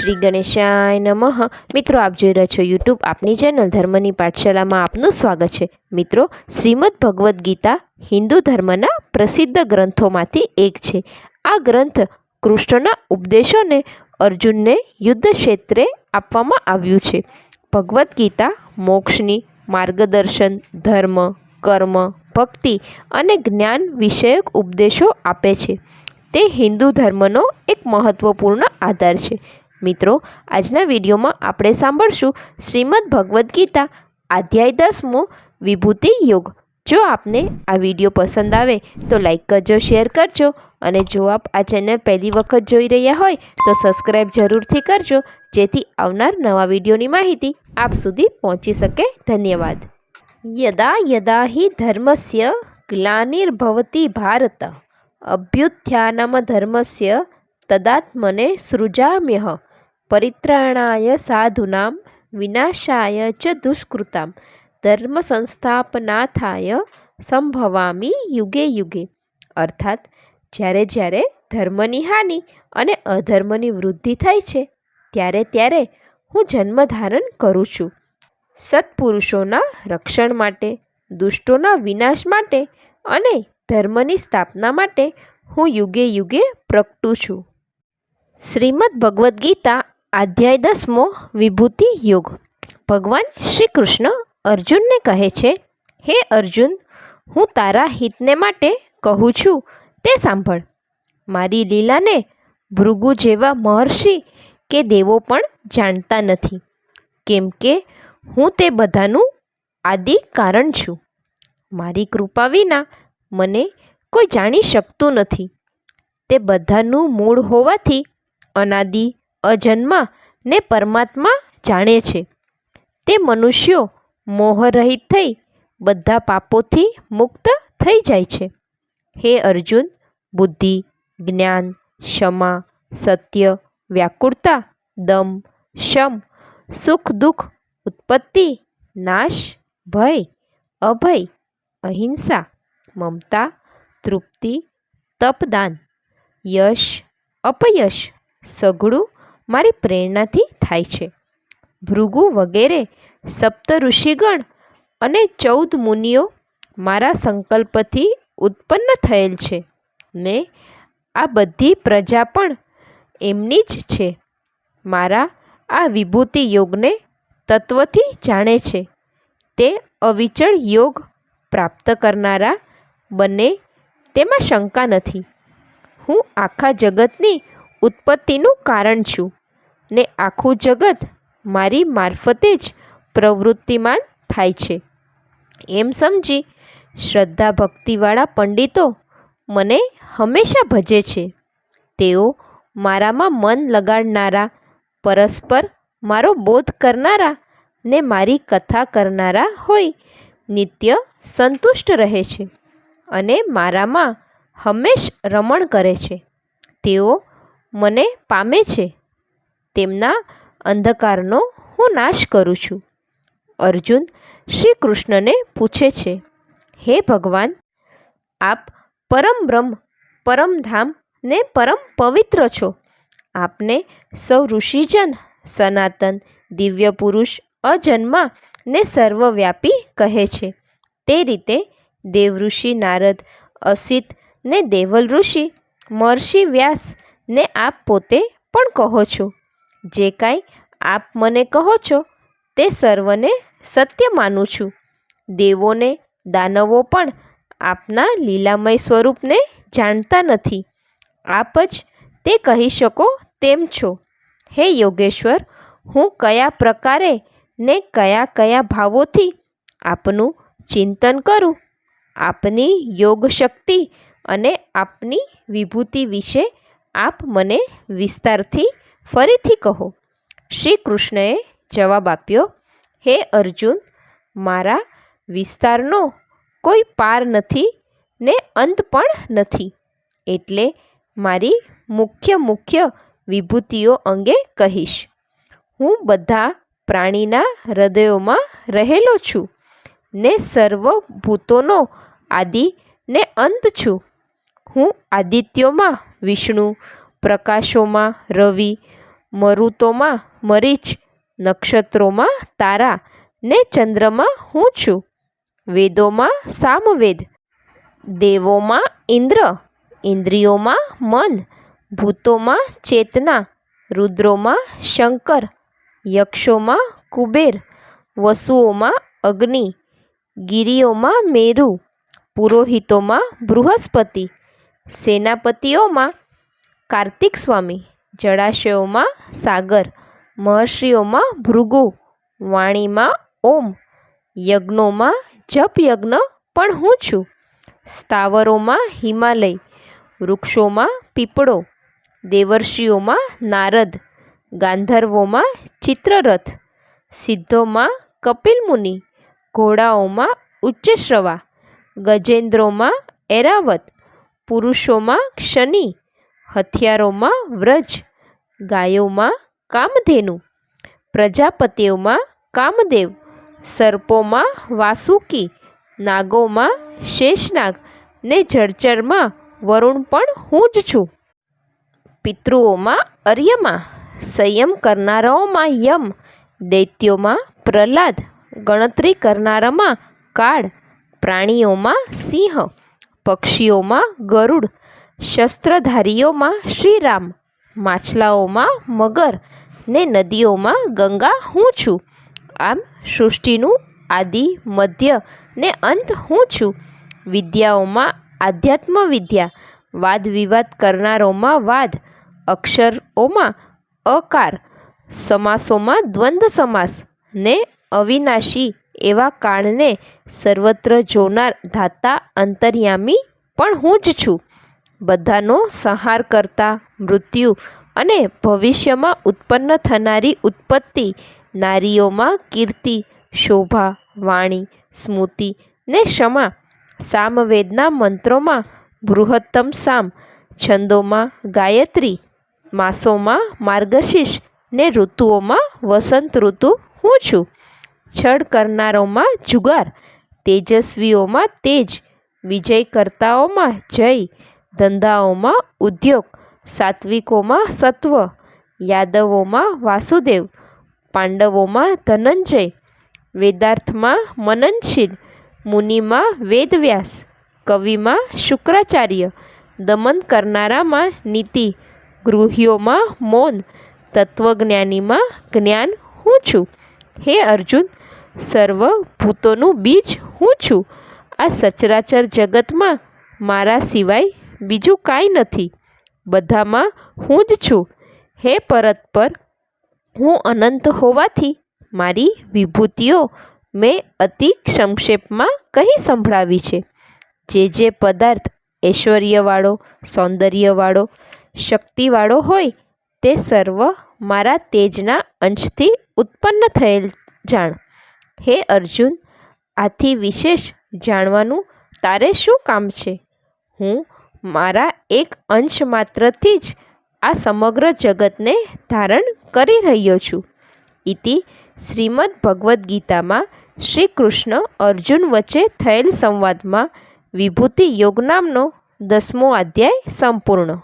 શ્રી ગણેશાય નમઃ. મિત્રો, આપ જોઈ રહ્યા છો યુટ્યુબ આપની ચેનલ ધર્મની પાઠશાલામાં આપનું સ્વાગત છે. મિત્રો, શ્રીમદ ભગવદ્ ગીતા હિન્દુ ધર્મના પ્રસિદ્ધ ગ્રંથોમાંથી એક છે. આ ગ્રંથ કૃષ્ણના ઉપદેશોને અર્જુનને યુદ્ધ ક્ષેત્રે આપવામાં આવ્યું છે. ભગવદ્ ગીતા મોક્ષની માર્ગદર્શન, ધર્મ, કર્મ, ભક્તિ અને જ્ઞાન વિષયક ઉપદેશો આપે છે. તે હિન્દુ ધર્મનો એક મહત્ત્વપૂર્ણ આધાર છે. મિત્રો, આજના વિડીયોમાં આપણે સાંભળશું શ્રીમદ ભગવદ્ ગીતા, અધ્યાય દસમો, વિભૂતિ યોગ. જો આપને આ વીડિયો પસંદ આવે, તો લાઇક કરજો, શેર કરજો અને જો આપ આ ચેનલ પહેલી વખત જોઈ રહ્યા હોય, તો સબસ્ક્રાઈબ જરૂરથી કરજો, જેથી આવનાર નવા વિડીયોની માહિતી આપ સુધી પહોંચી શકે. ધન્યવાદ. યદા યદા હિ ધર્મસ્ય ગ્લાનિર્ભવતી ભારત. અભ્યુત્થાનમ ધર્મસ્ય તદાત્મને સૃજામ્યહ. પરિત્રાણાય સાધુનામ વિનાશાય ચ દુષ્કૃતામ ધર્મ સંસ્થાપનાથાય સંભવામી યુગે યુગે અર્થાત જ્યારે જ્યારે ધર્મની હાનિ અને અધર્મની વૃદ્ધિ થાય છે, ત્યારે ત્યારે હું જન્મ ધારણ કરું છું. સત્પુરુષોના રક્ષણ માટે, દુષ્ટોના વિનાશ માટે અને ધર્મની સ્થાપના માટે હું યુગે યુગે પ્રગટું છું. શ્રીમદ ભગવદ્ ગીતા અધ્યાય દસમો વિભૂતિ યોગ. ભગવાન શ્રી કૃષ્ણ અર્જુનને કહે છે, હે અર્જુન, હું તારા હિતને માટે કહું છું, તે સાંભળ. મારી લીલાને ભૃગુ જેવા મહર્ષિ કે દેવો પણ જાણતા નથી. કેમ કે હું તે બધાનું આદિ કારણ છું. મારી કૃપા વિના મને કોઈ જાણી શકતું નથી. તે બધાનું મૂળ હોવાથી અનાદિ અજન્મા ને પરમાત્મા જાણે છે. તે મનુષ્યો મોહરહિત થઈ બધા પાપોથી મુક્ત થઈ જાય છે. હે અર્જુન, બુદ્ધિ, જ્ઞાન, ક્ષમા, સત્ય, વ્યાકુળતા, દમ, શમ, સુખ, દુઃખ, ઉત્પત્તિ, નાશ, ભય, અભય, અહિંસા, મમતા, તૃપ્તિ, તપદાન, યશ, અપયશ, સઘળું મારી પ્રેરણાથી થાય છે. ભૃગુ વગેરે સપ્ત ઋષિગણ અને ચૌદ મુનિઓ મારા સંકલ્પથી ઉત્પન્ન થયેલ છે ને આ બધી પ્રજા પણ એમની જ છે. મારા આ વિભૂતિ યોગને તત્વથી જાણે છે. તે અવિચળ યોગ પ્રાપ્ત કરનારા બને તેમાં શંકા નથી. હું આખા જગતની ઉત્પત્તિનું કારણ છું. ને આખું જગત મારી મારફતે જ પ્રવૃત્તિમાન થાય છે. એમ સમજી શ્રદ્ધા ભક્તિવાળા પંડિતો મને હંમેશા ભજે છે. તેઓ મારામાં મન લગાડનારા, પરસ્પર મારો બોધ કરનારા ને મારી કથા કરનારા હોય, નિત્ય સંતુષ્ટ રહે છે અને મારામાં હંમેશ રમણ કરે છે. તેઓ મને પામે છે. તેમના અંધકારનો હું નાશ કરું છું. અર્જુન શ્રી કૃષ્ણને પૂછે છે, હે ભગવાન, આપ પરમ બ્રહ્મ પરમધામ ને પરમ પવિત્ર છો. આપને સૌ ઋષિજન, સનાતન, દિવ્ય પુરુષ, અજન્મા ને સર્વવ્યાપી કહે છે. તે રીતે દેવઋષિ નારદ, અસિત ને દેવલ ઋષિ, મહર્ષિ વ્યાસ ને આપ પોતે પણ કહો છો. જે કાંઈ આપ મને કહો છો તે સર્વને સત્ય માનું છું. દેવોને, દાનવો પણ આપના લીલામય સ્વરૂપને જાણતા નથી. આપ જ તે કહી શકો તેમ છો. હે યોગેશ્વર, હું કયા પ્રકારે ને કયા કયા ભાવોથી આપનું ચિંતન કરું? આપની યોગ શક્તિ અને આપની વિભૂતિ વિશે આપ મને વિસ્તારથી ફરીથી કહો શ્રી કૃષ્ણએ જવાબ આપ્યો, હે અર્જુન, મારા વિસ્તારનો કોઈ પાર નથી ને અંત પણ નથી. એટલે મારી મુખ્ય મુખ્ય વિભૂતિઓ અંગે કહીશ. હું બધા પ્રાણીના હૃદયોમાં રહેલો છું ને સર્વભૂતોનો આદિ ને અંત છું. હું આદિત્યોમાં, વિષ્ણુ, પ્રકાશોમાં, રવિ મરુતોમાં, મરીચ નક્ષત્રોમાં, તારા ને ચંદ્રમાં હું છું. વેદોમાં સામવેદ, દેવોમાં ઇન્દ્ર, ઇન્દ્રિયોમાં મન, ભૂતોમાં ચેતના, રુદ્રોમાં શંકર, યક્ષોમાં કુબેર, વસુઓમાં અગ્નિ ગિરિઓમાં મેરુ, પુરોહિતોમાં બૃહસ્પતિ, સેનાપતિઓમાં કાર્તિક સ્વામી જળાશયોમાં સાગર, મહર્ષિઓમાં ભૃગુ, વાણીમાં ઓમ, યજ્ઞોમાં જપ યજ્ઞ પણ હું છું. સ્થાવરોમાં હિમાલય, વૃક્ષોમાં પીપળો, દેવર્ષિઓમાં નારદ, ગાંધર્વોમાં ચિત્રરથ, સિદ્ધોમાં કપિલ મુનિ ઘોડાઓમાં ઉચ્ચશ્રવા, ગજેન્દ્રોમાં એરાવત, પુરુષોમાં શનિ હથિયારોમાં વ્રજ, ગાયોમાં કામધેનુ, પ્રજાપતિઓમાં કામદેવ, સર્પોમાં વાસુકી, નાગોમાં શેષનાગ ને જળચરમાં વરુણ પણ હું જ છું. પિતૃઓમાં અર્યમાં, સંયમ કરનારાઓમાં યમ, દૈત્યોમાં પ્રહલાદ, ગણતરી કરનારામાં કાળ, પ્રાણીઓમાં સિંહ, પક્ષીઓમાં ગરુડ શસ્ત્રધારીઓમાં શ્રીરામ, માછલાઓમાં મગર ને નદીઓમાં ગંગા હું છું. આમ સૃષ્ટિનું આદિ, મધ્ય ને અંત હું છું. વિદ્યાઓમાં આધ્યાત્મ વિદ્યા વાદ વિવાદ કરનારોમાં વાદ, અક્ષરોમાં અકાર, સમાસોમાં દ્વંદ્વ સમાસ ને અવિનાશી એવા કાળને સર્વત્ર જોનાર ધાતા અંતર્યામી પણ હું જ છું. બધાનો સંહાર કરતા મૃત્યુ અને ભવિષ્યમાં ઉત્પન્ન થનારી ઉત્પત્તિ, નારીઓમાં કીર્તિ, શોભા, વાણી, સ્મૃતિ ને ક્ષમા, સામવેદના મંત્રોમાં બૃહત્તમ સામ, છંદોમાં ગાયત્રી, માસોમાં માર્ગશીર્ષ ને ઋતુઓમાં વસંત ઋતુ હું છું. છળ કરનારોમાં જુગાર, તેજસ્વીઓમાં તેજ વિજય કરતાઓમાં જય ધંધાઓમાં ઉદ્યોગ, સાત્વિકોમાં સત્વ, યાદવોમાં વાસુદેવ, પાંડવોમાં ધનંજય, વેદાર્થમાં મનનશીલ, મુનિમાં વેદવ્યાસ, કવિમાં શુક્રાચાર્ય, દમન કરનારામાં નીતિ, ગૃહિયોમાં મૌન, તત્વજ્ઞાનીમાં જ્ઞાન હું છું. હે અર્જુન સર્વ ભૂતોનું બીજ હું છું. આ સચરાચર જગતમાં મારા સિવાય બીજું કાંઈ નથી. બધામાં હું જ છું. હે પરત પર, હું અનંત હોવાથી મારી વિભૂતિઓ મેં અતિ સંક્ષેપમાં કહી સંભળાવી છે. જે જે પદાર્થ ઐશ્વર્યવાળો, સૌંદર્યવાળો, શક્તિવાળો હોય, તે સર્વ મારા તેજના અંશથી ઉત્પન્ન થયેલ જાણ. હે અર્જુન, આથી વિશેષ જાણવાનું તારે શું કામ છે? હું મારા એક અંશ માત્રથી જ આ સમગ્ર જગતને ધારણ કરી રહ્યો છું. ઇતિ શ્રીમદ ભગવદ્ ગીતામાં શ્રી કૃષ્ણ અર્જુન વચ્ચે થયેલ સંવાદમાં વિભૂતિ યોગ નામનો દસમો અધ્યાય સંપૂર્ણ.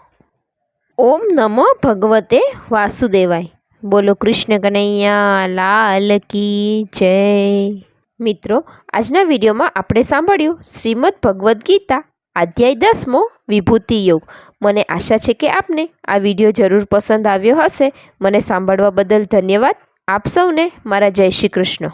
ઓમ નમો ભગવતે વાસુદેવાય. બોલો કૃષ્ણ કનૈયા, લાલ કી જય. મિત્રો, આજના વિડીયોમાં આપણે સાંભળ્યું શ્રીમદ ભગવદ્ ગીતા. અધ્યાય દસમો વિભૂતિ યોગ. મને આશા છે કે આપને આ વીડિયો જરૂર પસંદ આવ્યો હશે. મને સાંભળવા બદલ ધન્યવાદ. આપ સૌને મારા જય શ્રી કૃષ્ણ.